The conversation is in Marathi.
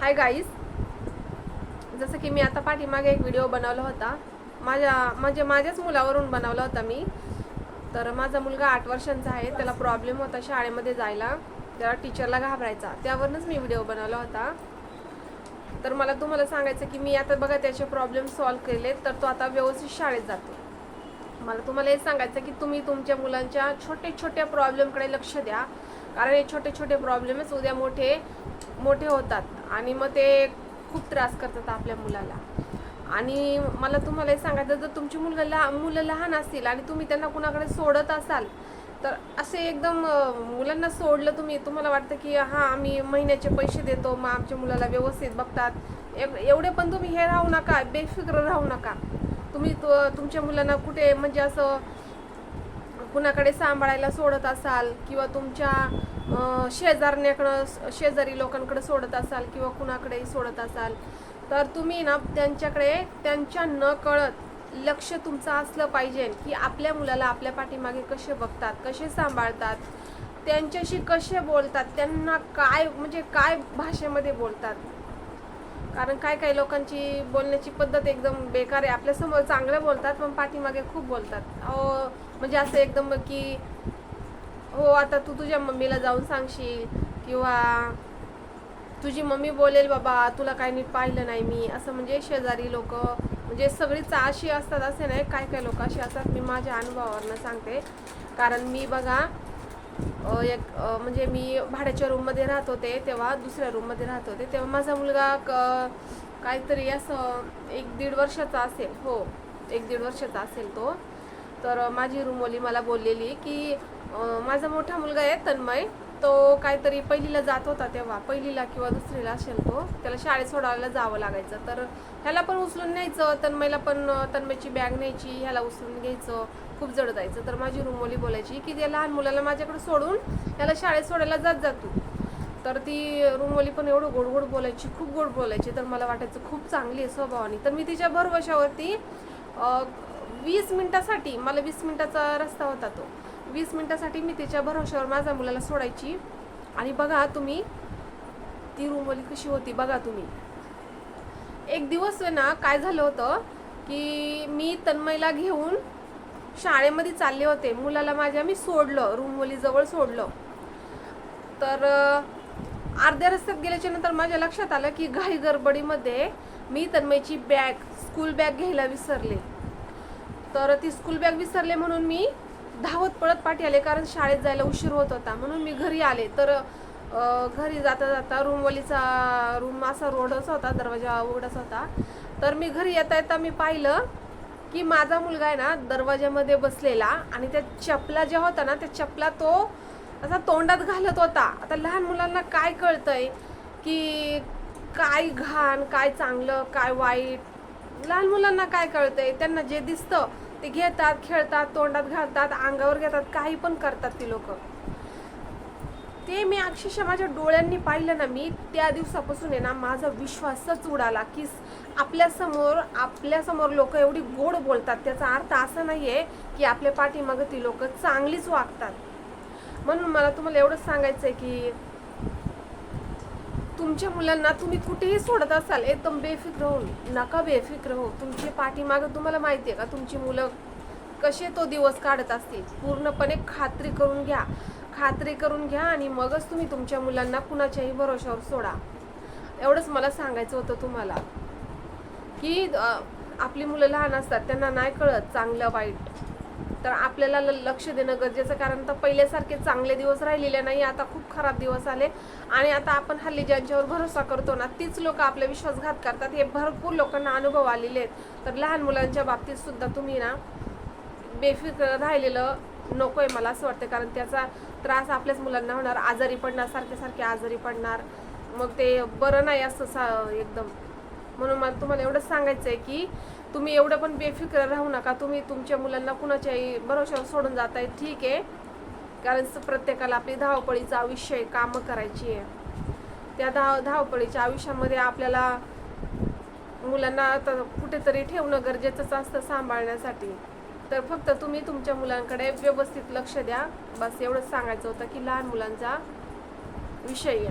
हाय गाईज जसं की मी आता पाठीमागे एक व्हिडिओ बनवला होता. माझ्या म्हणजे माझ्याच मुलावरून बनवला होता मी. तर माझा मुलगा आठ वर्षांचा आहे. त्याला प्रॉब्लेम होता शाळेमध्ये जायला. त्याला टीचरला घाबरायचा. त्यावरूनच मी व्हिडिओ बनवला होता. तर मला तुम्हाला सांगायचं की मी आता बघा त्याचे प्रॉब्लेम सॉल्व्ह केले तर तो आता व्यवस्थित शाळेत जातो. मला तुम्हाला हे सांगायचं की तुम्ही तुमच्या मुलांच्या छोटे छोट्या प्रॉब्लेमकडे लक्ष द्या. कारण हे छोटे छोटे प्रॉब्लेमच उद्या मोठे मोठे होतात आणि मग ते खूप त्रास करतात आपल्या मुलाला. आणि मला तुम्हाला हे सांगायचं जर तुमची मुलं लहान मुलं लहान असतील आणि तुम्ही त्यांना कुणाकडे सोडत असाल तर असे एकदम मुलांना सोडलं तुम्ही तुम्हाला वाटतं की हां आम्ही महिन्याचे पैसे देतो मग आमच्या मुलाला व्यवस्थित बघतात. एव- एवढे पण तुम्ही हे राहू नका बेफिक्र राहू नका. तुम्ही तो- तुमच्या मुलांना कुठे म्हणजे असं कुणाकडे सांभाळायला सोडत असाल किंवा तुमच्या शेजारण्याकडं शेजारी लोकांकडे सोडत असाल किंवा कुणाकडेही सोडत असाल तर तुम्ही ना त्यांच्याकडे त्यांच्या न कळत लक्ष तुमचं असलं पाहिजे की आपल्या मुलाला आपल्या पाठीमागे कसे बघतात कसे सांभाळतात त्यांच्याशी कसे बोलतात त्यांना काय म्हणजे काय भाषेमध्ये बोलतात. कारण काय काय लोकांची बोलण्याची पद्धत एकदम बेकार आहे. आपल्यासमोर चांगलं बोलतात पण पाठीमागे खूप बोलतात. अहो म्हणजे असं एकदम की हो आता तू तुझ्या मम्मीला जाऊन सांगशील किंवा तुझी मम्मी बोलेल बाबा तुला काही नीट पाहिलं नाही मी. असं म्हणजे शेजारी लोक म्हणजे सगळीच अशी असतात असे नाही काय काय लोक अशी असतात. मी माझ्या अनुभवावरनं सांगते. कारण मी बघा एक म्हणजे मी भाड्याच्या रूममध्ये राहत होते तेव्हा दुसऱ्या रूममध्ये राहत होते. तेव्हा माझा मुलगा क- काहीतरी असं एक दीड वर्षाचा असेल. हो एक दीड वर्षाचा असेल तो. तर माझी रूमवाली मला बोललेली की माझा मोठा मुलगा आहे तन्मय. तो काहीतरी पहिलीला जात होता तेव्हा पहिलीला किंवा दुसरीला असेल तो. त्याला शाळेत सोडायला जावं लागायचं. तर ह्याला पण उचलून न्यायचं तन्मयला पण तन्मयची बॅग न्यायची ह्याला उचलून घ्यायचं खूप जड जायचं. तर माझी रुमोली बोलायची की त्या लहान मुलाला माझ्याकडे सोडून ह्याला शाळेत सोडायला जात जा तू. तर ती रुमोली पण एवढं गोड गोड बोलायची खूप गोड बोलायची. तर मला वाटायचं खूप चांगली आहे स्वभावाने. तर मी तिच्या भरवशावरती वीस मिनटासाठी मला वीस मिनटाचा रस्ता होता तो. वीस मिनटासाठी मी तिच्या भरवशावर माझ्या मुलाला सोडायची. आणि बघा तुम्ही ती रूमवाली कशी होती बघा तुम्ही. एक दिवस आहे ना काय झालं होतं की मी तन्मयला घेऊन शाळेमध्ये चालले होते. मुलाला माझ्या मी सोडलं रूमवलीजवळ सोडलं. तर अर्ध्या रस्त्यात गेल्याच्यानंतर माझ्या लक्षात आलं की घाई गडबडीमध्ये मी तन्मयची बॅग स्कूल बॅग घ्यायला विसरले. तर ती स्कूल बॅग विसरले म्हणून मी धावत पळत पाठी आले कारण शाळेत जायला उशीर होत होता. म्हणून मी घरी आले. तर घरी जाता जाता रूमवालीचा रूम असा रोडच होता दरवाजा उघडच होता. तर मी घरी येता येता मी पाहिलं की माझा मुलगा आहे ना दरवाज्यामध्ये बसलेला आणि त्या चपला ज्या होत्या ना त्या चपला तो असा तोंडात घालत होता. आता लहान मुलांना काय कळतंय की काय घाण काय चांगलं काय वाईट? लहान मुलांना काय कळतंय? त्यांना जे दिसतं ते घेतात खेळतात तोंडात घालतात अंगावर घेतात काही पण करतात ती लोक. ते मी अक्षरशः माझ्या डोळ्यांनी पाहिलं ना मी त्या दिवसापासून आहे ना माझा विश्वासच उडाला की आपल्यासमोर आपल्यासमोर लोक एवढी गोड बोलतात. त्याचा अर्थ असा नाही आहे की आपल्या पाठीमागं ती लोक चांगलीच वागतात. म्हणून मला तुम्हाला एवढंच सांगायचं आहे की तुमच्या मुलांना तुम्ही कुठेही सोडत असाल एकदम बेफिक्र होऊन नका बेफिक्र हो. तुमची पाठीमागं तुम्हाला माहिती आहे का? तुमची मुलं कसे तो दिवस काढत असतील? पूर्णपणे खात्री करून घ्या. खात्री करून घ्या आणि मगच तुम्ही तुमच्या मुलांना कुणाच्याही भरोशावर सोडा. एवढंच मला सांगायचं होतं तुम्हाला. की आपली मुलं लहान असतात त्यांना नाही कळत चांगलं वाईट. तर आपल्याला ल- लक्ष देणं गरजेचं कारण तर पहिल्यासारखे चांगले दिवस राहिलेले नाही आता खूप खराब दिवस आले. आणि आता आपण हल्ली ज्यांच्यावर भरोसा करतो ना तीच लोक आपला विश्वासघात करतात. हे भरपूर लोकांना अनुभव आलेले आहेत. तर लहान मुलांच्या बाबतीत सुद्धा तुम्ही ना बेफिक्र राहिलेलं नको आहे मला असं वाटतं. कारण त्याचा त्रास आपल्याच मुलांना होणार. आजारी पडणार सारखे सारखे आजारी पडणार. मग ते बरं नाही असं सा एकदम. म्हणून मला तुम्हाला एवढंच सांगायचं आहे की तुम्ही एवढं पण बेफिक्र राहू नका. तुम्ही तुमच्या मुलांना कुणाच्याही भरोशावर सोडून जाताय ठीक आहे. कारण प्रत्येकाला आपली धावपळीचं आयुष्य आहे कामं करायची आहे. त्या धाव धावपळीच्या आयुष्यामध्ये आपल्याला मुलांना आता कुठेतरी ठेवणं गरजेचंच असतं सांभाळण्यासाठी. तर फक्त तुम्ही तुमच्या मुलांकडे व्यवस्थित लक्ष द्या. बस एवढंच सांगायचं होतं की लहान मुलांचा विषय आहे.